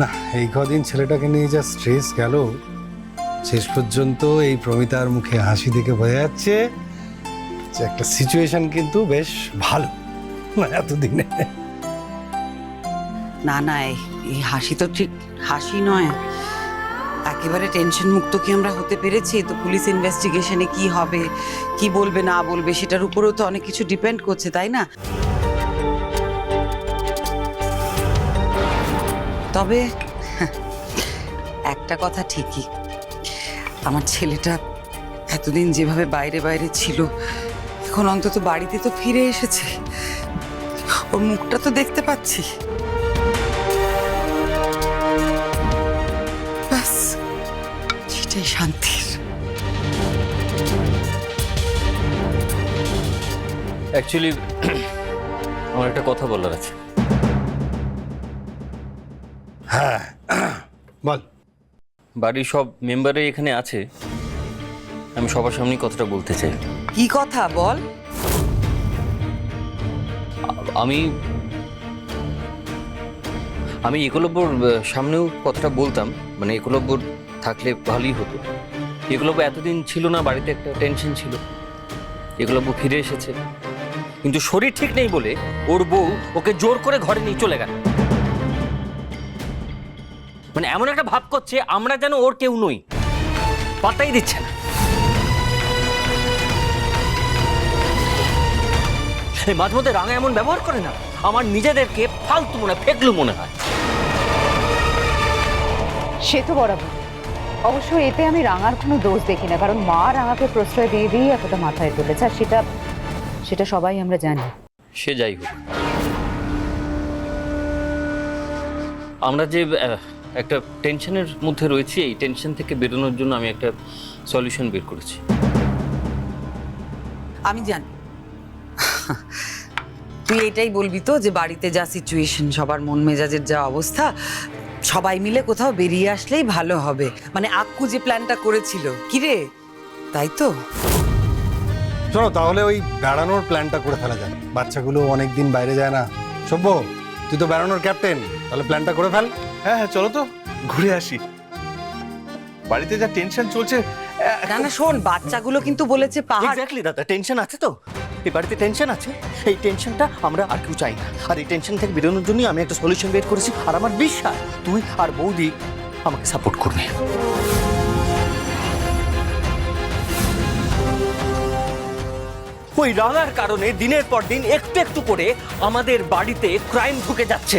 না, এই কদিন ছেলেটাকে নিয়ে যা স্ট্রেস গেল, শেষ পর্যন্ত এই প্রমিতার মুখে হাসি দেখে বোঝা যাচ্ছে যে একটা সিচুয়েশন কিন্তু বেশ ভালো। এতদিনে। না না, এই হাসি তো ঠিক, হাসি নয়। একেবারে টেনশন মুক্ত কি আমরা হতে পেরেছি? তো পুলিশ ইনভেস্টিগেশনে কি হবে, কি বলবে, না বলবে, সেটার উপরেও তো অনেক কিছু ডিপেন্ড করছে, তাই না? তবে, একটা কথা ঠিকই। আমার ছেলেটা এতদিন যেভাবে বাইরে বাইরে ছিল, এখন অন্তত বাড়িতে তো ফিরে এসেছে। ওর মুখটা তো দেখতে পাচ্ছি। ব্যাস সেটাই শান্তির। অ্যাকচুয়ালি আমার একটা কথা বলার আছে। হ্যাঁ। বল। বাড়ির সব মেম্বারই এখানে আছে। আমি সবার সামনেই কথাটা বলতে চাই। কি কথা বল। আমি আমি একলব্যর সামনেও কথাটা বলতাম। মানে একলব্যর থাকলে ভালোই হতো। একলব্য এতদিন ছিল না বাড়িতে একটা টেনশন ছিল। একলব্য ফিরে এসেছে। কিন্তু শরীর ঠিক নেই বলে ওর বউ ওকে জোর করে ঘরে নিয়ে চলে গেল। মানে এমন একটা ভাব করছে আমরা যেন ওর কেউ নই। পাতাই দিচ্ছে না। মাঝে মধ্যে রাঙা এমন ব্যবহার করে না আমার নিজেদেরকে ফালতু মনে ফেকলু মনে হয়। সে তো বরাবর। অবশ্য এতে আমি রাঙার কোনো দোষ দেখি না কারণ মা রাঙাকে প্রশ্রয় দিয়ে দিয়ে এতটা মাথায় তুলেছে আর সেটা সেটা সবাই আমরা জানি। সে যাই হোক। আমরা যে একটা টেনশনের মধ্যে রয়েছি। এই টেনশন থেকে বেরোনোর জন্য আমি একটা সলিউশন বের করেছি। আমি জানি। তুই এটাই বলবি তো যে বাড়িতে যা সিচুয়েশন সবার মন মেজাজের যা অবস্থা সবাই মিলে কোথাও বেরিয়ে আসলেই ভালো হবে। মানে আক্কু যে প্ল্যানটা করেছিল কি রে? তাই তো? চলো তাহলে ওই বেড়ানোর প্ল্যানটা করে ফেলা যাক। বাচ্চাগুলো অনেক দিন বাইরে যায় না। সভ্য তুই তো বেড়ানোর ক্যাপ্টেন তাহলে প্ল্যানটা করে ফেল। হ্যাঁ হ্যাঁ চলো তো ঘুরে আসি। বাড়িতে যা টেনশন চলছে না না শোন বাচ্চাগুলো কিন্তু বলেছে পাহাড় এক্স্যাক্টলি দাদা টেনশন আছে তো। এই বাড়িতে টেনশন আছে। এই টেনশনটা আমরা আর কেউ চাই না। আর এই টেনশন থেকে বেরোনোর জন্যই আমি একটা সলিউশন বের করেছি। আর আমার বিশ্বাস তুই আর বৌদি আমাকে সাপোর্ট করবে। ওই রাঙার কারণে দিনের পর দিন একটু একটু করে আমাদের বাড়িতে ক্রাইম ঢুকে যাচ্ছে।